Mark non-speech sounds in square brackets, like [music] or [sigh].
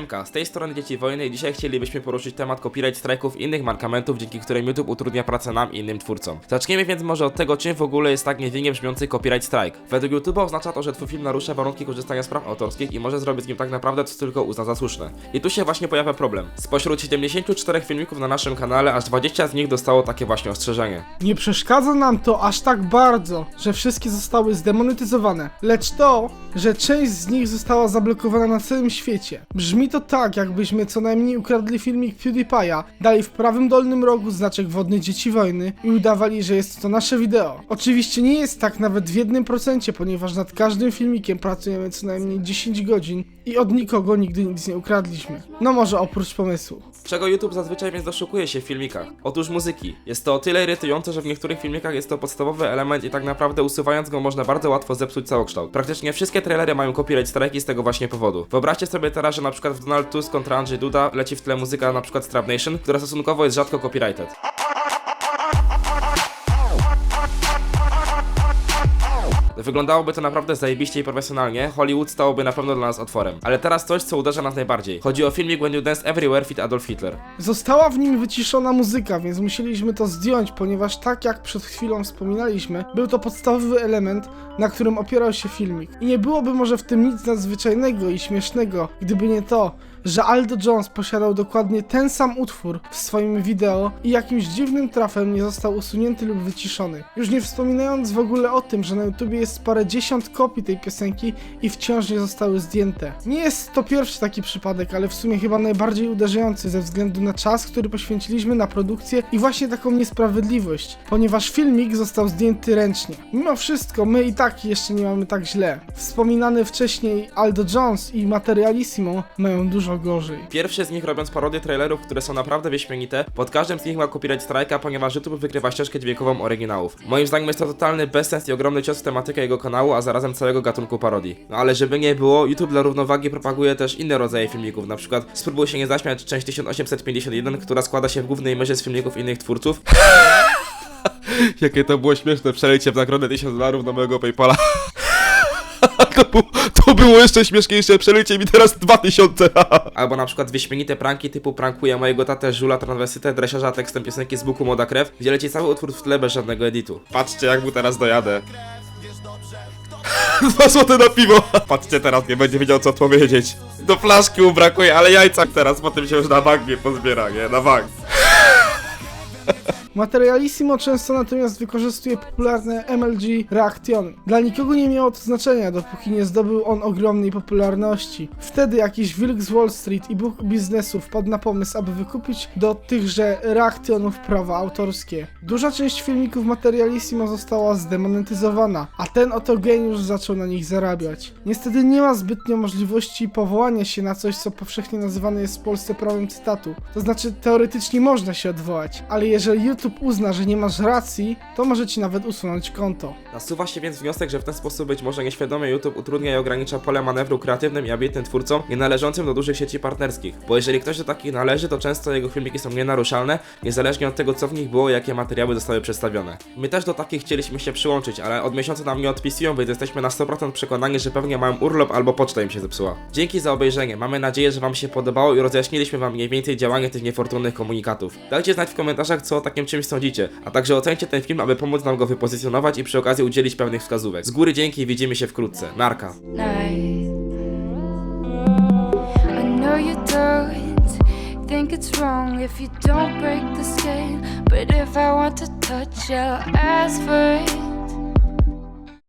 Siemka, z tej strony Dzieci Wojny dzisiaj chcielibyśmy poruszyć temat copyright strajków innych markamentów, dzięki którym YouTube utrudnia pracę nam i innym twórcom. Zaczniemy więc może od tego, czym w ogóle jest tak niewinnie brzmiący copyright strike. Według YouTube'a oznacza to, że twój film narusza warunki korzystania z praw autorskich i może zrobić z nim tak naprawdę co tylko uzna za słuszne. I tu się właśnie pojawia problem. Spośród 74 filmików na naszym kanale, aż 20 z nich dostało takie właśnie ostrzeżenie. Nie przeszkadza nam to aż tak bardzo, że wszystkie zostały zdemonetyzowane, lecz to, że część z nich została zablokowana na całym świecie. Brzmi to tak, jakbyśmy co najmniej ukradli filmik PewDiePie'a, dali w prawym dolnym rogu znaczek wodny Dzieci Wojny i udawali, że jest to nasze wideo. Oczywiście nie jest tak nawet w jednym procencie, ponieważ nad każdym filmikiem pracujemy co najmniej 10 godzin i od nikogo nigdy nic nie ukradliśmy. No może oprócz pomysłu. Czego YouTube zazwyczaj więc doszukuje się w filmikach? Otóż muzyki. Jest to o tyle irytujące, że w niektórych filmikach jest to podstawowy element i tak naprawdę usuwając go można bardzo łatwo zepsuć całokształt. Praktycznie wszystkie trailery mają copyright strajki z tego właśnie powodu. Wyobraźcie sobie teraz, że na przykład w Donald Tusk kontra Andrzej Duda leci w tle muzyka na przykład Strap Nation, która stosunkowo jest rzadko copyrighted. Wyglądałoby to naprawdę zajebiście i profesjonalnie, Hollywood stałoby na pewno dla nas otworem. Ale teraz coś, co uderza nas najbardziej. Chodzi o filmik When You Dance Everywhere fit Adolf Hitler. Została w nim wyciszona muzyka, więc musieliśmy to zdjąć, ponieważ tak jak przed chwilą wspominaliśmy, był to podstawowy element, na którym opierał się filmik. I nie byłoby może w tym nic nadzwyczajnego i śmiesznego, gdyby nie to, że Aldo Jones posiadał dokładnie ten sam utwór w swoim wideo i jakimś dziwnym trafem nie został usunięty lub wyciszony. Już nie wspominając w ogóle o tym, że na YouTubie jest parę dziesiąt kopii tej piosenki i wciąż nie zostały zdjęte. Nie jest to pierwszy taki przypadek, ale w sumie chyba najbardziej uderzający ze względu na czas, który poświęciliśmy na produkcję i właśnie taką niesprawiedliwość, ponieważ filmik został zdjęty ręcznie. Mimo wszystko, my i tak jeszcze nie mamy tak źle. Wspominany wcześniej Aldo Jones i Materialissimo mają dużo gorzej. Pierwszy z nich robiąc parodię trailerów, które są naprawdę wyśmienite, pod każdym z nich ma copyright strajka, ponieważ YouTube wykrywa ścieżkę dźwiękową oryginałów. Moim zdaniem jest to totalny bezsens i ogromny cios w tematykę jego kanału, a zarazem całego gatunku parodii. No ale żeby nie było, YouTube dla równowagi propaguje też inne rodzaje filmików, na przykład Spróbuj się nie zaśmiać, część 1851, która składa się w głównej mierze z filmików innych twórców. [laughs] Jakie to było śmieszne, przelejcie w nagrodę 1000 dolarów do mojego Paypala. [laughs] To, był, to było jeszcze śmieszniejsze, przelycie mi teraz 2000. [laughs] Albo na przykład wyśmienite pranki typu prankuje mojego tatę Żula transwestytę dresiarza tekstem piosenki z Buku Moda Krew, gdzie leci cały utwór w tle bez żadnego editu. Patrzcie jak mu teraz dojadę. [laughs] Dwa złote na piwo. Patrzcie teraz, nie będzie wiedział co odpowiedzieć. Do flaszki mu brakuje, ale jajca teraz potem się już na bank nie pozbiera, nie? Na bank. Materialissimo często natomiast wykorzystuje popularne MLG reakcjony. Dla nikogo nie miało to znaczenia, dopóki nie zdobył on ogromnej popularności. Wtedy jakiś wilk z Wall Street i Bóg biznesu wpadł na pomysł, aby wykupić do tychże reakcjonów prawa autorskie. Duża część filmików Materialissimo została zdemonetyzowana, a ten oto geniusz zaczął na nich zarabiać. Niestety nie ma zbytnio możliwości powołania się na coś, co powszechnie nazywane jest w Polsce prawem cytatu. To znaczy, teoretycznie można się odwołać, ale jeżeli YouTube uzna, że nie masz racji, to może ci nawet usunąć konto. Nasuwa się więc wniosek, że w ten sposób być może nieświadomie YouTube utrudnia i ogranicza pole manewru kreatywnym i ambitnym twórcom nie należącym do dużych sieci partnerskich. Bo jeżeli ktoś do takich należy, to często jego filmiki są nienaruszalne, niezależnie od tego co w nich było i jakie materiały zostały przedstawione. My też do takich chcieliśmy się przyłączyć, ale od miesiąca nam nie odpisują, więc jesteśmy na 100% przekonani, że pewnie mają urlop albo poczta im się zepsuła. Dzięki za obejrzenie, mamy nadzieję, że wam się podobało i rozjaśniliśmy wam mniej więcej działanie tych niefortunnych komunikatów. Dajcie znać w komentarzach co o takim czymś sądzicie, a także ocencie ten film, aby pomóc nam go wypozycjonować i przy okazji udzielić pewnych wskazówek. Z góry dzięki i widzimy się wkrótce. Narka. think it's wrong if you don't break the skin, but if I want to touch, I'll ask for it.